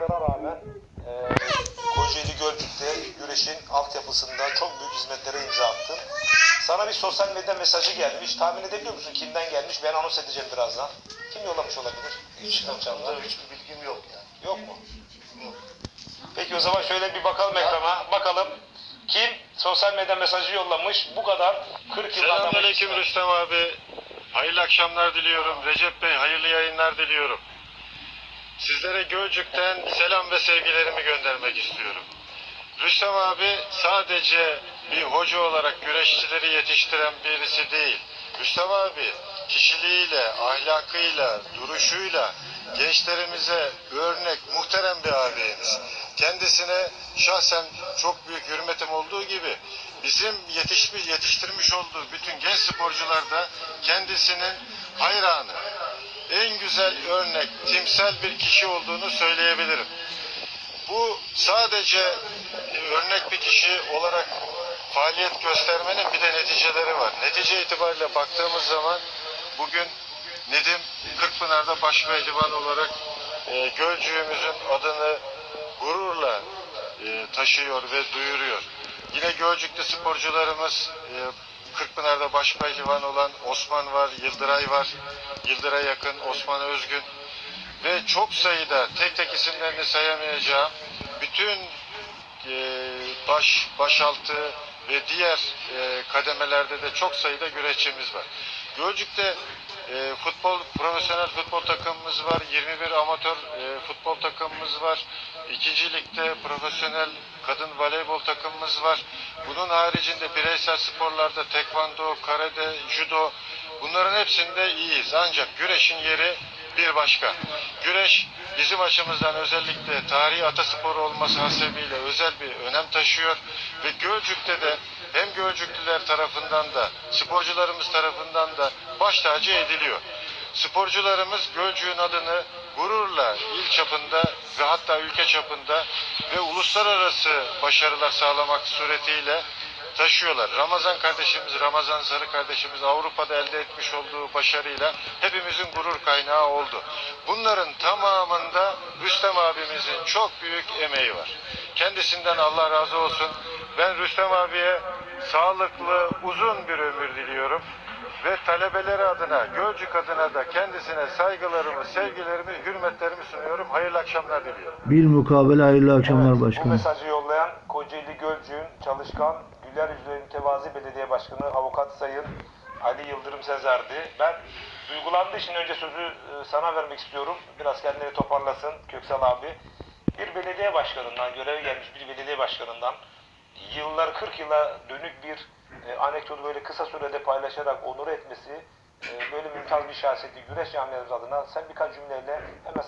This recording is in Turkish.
yaşadıklara rağmen e, Kocaeli Gölcük'te güreşin altyapısında çok büyük hizmetlere imza attın. Sana bir sosyal medya mesajı gelmiş. Tahmin edebiliyor musun kimden gelmiş? Ben anons edeceğim birazdan. Kim yollamış olabilir? Hiç konuda hiçbir bilgim yok yani. Yok mu? Peki o zaman şöyle bir bakalım ekrana. Bakalım kim sosyal medya mesajı yollamış bu kadar 40 yıl Selamünaleyküm Rüstem abi. Hayırlı akşamlar diliyorum. Recep Bey hayırlı yayınlar diliyorum. Sizlere Gölcük'ten selam ve sevgilerimi göndermek istiyorum. Rüstem abi sadece bir hoca olarak güreşçileri yetiştiren birisi değil. Rüstem abi kişiliğiyle, ahlakıyla, duruşuyla gençlerimize örnek, muhterem bir abimiz. Kendisine şahsen çok büyük hürmetim olduğu gibi bizim yetişmiş, yetiştirmiş olduğu bütün genç sporcular da kendisinin hayranı. En güzel örnek, timsel bir kişi olduğunu söyleyebilirim. Bu sadece e, örnek bir kişi olarak faaliyet göstermenin bir de neticeleri var. Netice itibariyle baktığımız zaman bugün Nedim Kırkpınar'da baş pehlivan olarak e, Gölcüğümüzün adını gururla e, taşıyor ve duyuruyor. Yine Gölcük'te sporcularımız e, Kırkpınar'da baş pehlivan olan Osman var, Yıldıray var. Yıldıray'a yakın Osman Özgün ve çok sayıda tek tek isimlerini sayamayacağım bütün e, baş başaltı ve diğer e, kademelerde de çok sayıda güreşçimiz var. Gölcük'te e, futbol profesyonel futbol takımımız var. 21 amatör e, futbol takımımız var. İkinci ligde profesyonel kadın voleybol takımımız var. Bunun haricinde bireysel sporlarda tekvando, karate, judo bunların hepsinde iyiyiz. Ancak güreşin yeri bir başka. Güreş bizim açımızdan özellikle tarihi atasporu olması hasebiyle özel bir önem taşıyor ve Gölcük'te de hem Gölcüklüler tarafından da sporcularımız tarafından da baş tacı ediliyor. Sporcularımız Gölcük'ün adını gururla il çapında ve hatta ülke çapında ve uluslararası başarılar sağlamak suretiyle taşıyorlar. Ramazan kardeşimiz, Ramazan Sarı kardeşimiz Avrupa'da elde etmiş olduğu başarıyla hepimizin gurur kaynağı oldu. Bunların tamamında Rüstem abimizin çok büyük emeği var. Kendisinden Allah razı olsun. Ben Rüstem abiye sağlıklı, uzun bir ömür diliyorum. Ve Gölcük adına da kendisine saygılarımı, sevgilerimi, hürmetlerimi sunuyorum. Hayırlı akşamlar diliyorum. Bir mukabele hayırlı akşamlar Evet, Bu başkanım. mesajı yollayan Kocaeli Gölcük'ün çalışkan, güler yüzlü mütevazi belediye başkanı avukat sayın Ali Yıldırım Sezer'di. Ben duygulandığı için önce sözü e, sana vermek istiyorum. Biraz kendini toparlasın Köksal abi. Bir belediye başkanından, göreve gelmiş bir belediye başkanından yıllar 40 yıla dönük bir e, anekdotu böyle kısa sürede paylaşarak onur etmesi böyle mümtaz bir şahsiyeti güreş camiamız adına sen birkaç cümleyle hemen